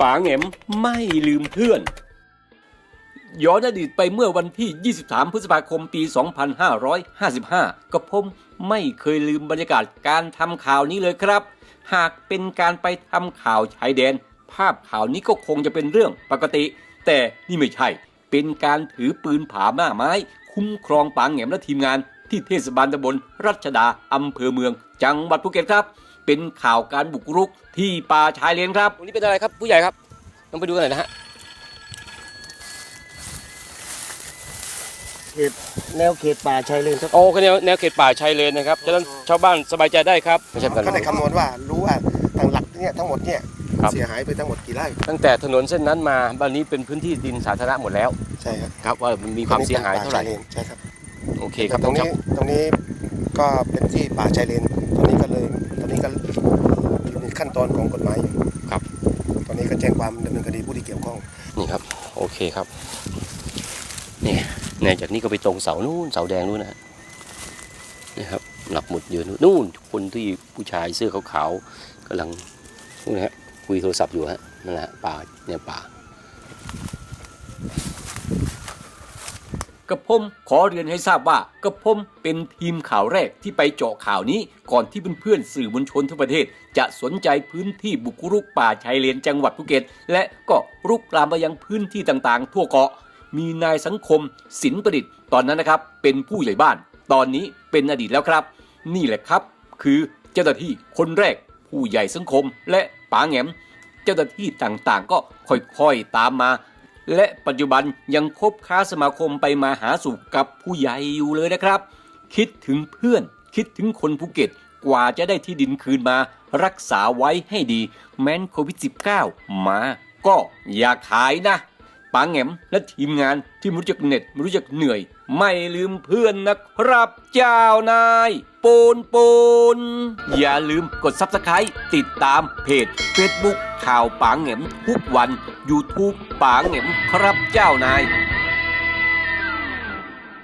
ป๋าเหง็มไม่ลืมเพื่อน ย้อนอดีตไปเมื่อวันที่ 23 พฤษภาคมปี 2555 กับผมไม่เคยลืมบรรยากาศการทำข่าวนี้เลยครับ หากเป็นการไปทำข่าวชายแดน ภาพข่าวนี้ก็คงจะเป็นเรื่องปกติ แต่นี่ไม่ใช่ เป็นการถือปืนผาหน้าไม้ คุ้มครองปางแหงมและทีมงาน ที่เทศบาลตำบลรัชดาอำเภอเมือง จังหวัดภูเก็ตครับ เป็นข่าวการบุกรุกที่ป่าชายเลนครับวันนี้เป็นอะไรครับผู้ใหญ่ครับต้องไปดูกันหน่อยนะฮะเขตแนวเขตป่าชายเลนครับโอ้แนวแนวเขตป่าชายเลนนะครับฉะนั้นชาวบ้านสบายใจได้ครับไม่ใช่กันก็ได้คำนวณว่ารู้ว่าทางหลักเนี่ยทั้งหมดเนี่ยครับเสียหายไปทั้งหมดกี่ไร่ตั้งแต่ถนนเส้นนั้นมาบ้านนี้เป็นพื้นที่ดินสาธารณะหมดแล้ว ใช่ครับครับว่ามันมีความเสียหายเท่าไหร่ป่ชเลนใช่ครับ โอเคครับตรงนี้ตรงนี้ก็เป็นที่ป่าชายเลนตอนนี้ก็เลยตอนนี้ก็อยู่ในขั้นตอนของกฎหมายอยู่ครับ ตอนนี้ก็แจ้งความดำเนินคดีผู้ที่เกี่ยวข้องนี่ครับ โอเคครับนี่เนี่ยจากนี้ก็ไปตรงเสานู่นเสาแดงนู่นนะฮะนี่ครับหลับหมุดยืนนู่นคนที่ผู้ชายเสื้อขาวๆกำลังนู่นนะฮะคุยโทรศัพท์อยู่ฮะนั่นแหละฮะป่าเนี่ยป่า กระผมขอเรียนให้ทราบว่ากระผมเป็นทีมข่าวแรกที่ไปเจาะข่าวนี้ก่อนที่เพื่อนๆสื่อมวลชนทั่วประเทศ จะสนใจพื้นที่บุกรุกป่าชายเลนจังหวัดภูเก็ต และก็รุกลามไปยังพื้นที่ต่างๆ ทั่วเกาะ มีนายสังคมสินประดิษฐ์ตอนนั้นนะครับเป็นผู้ใหญ่บ้าน ตอนนี้เป็นอดีตแล้วครับ นี่แหละครับ คือเจ้าหน้าที่คนแรก ผู้ใหญ่สังคมและป๋าแงมเจ้าหน้าที่ต่างๆ ก็ค่อยๆตามมา และปัจจุบันยังคบค้าสมาคมไปมาหาสู่กับผู้ใหญ่อยู่เลยนะครับ คิดถึงเพื่อนคิดถึงคนภูเก็ตกว่าจะได้ที่ดินคืนมา รักษาไว้ให้ดี แม้นโควิด -19 มาก็อย่าขายนะปางแหงมและทีมงานที่ไม่รู้จักเหน็ดไม่รู้จักเหนื่อย ไม่ลืมเพื่อนนะครับเจ้านายปูนปูนอย่าลืมกด Subscribe ติดตามเพจ Facebook ข่าวป๋างแหงมทุกวัน YouTube ปางแหงมครับเจ้านาย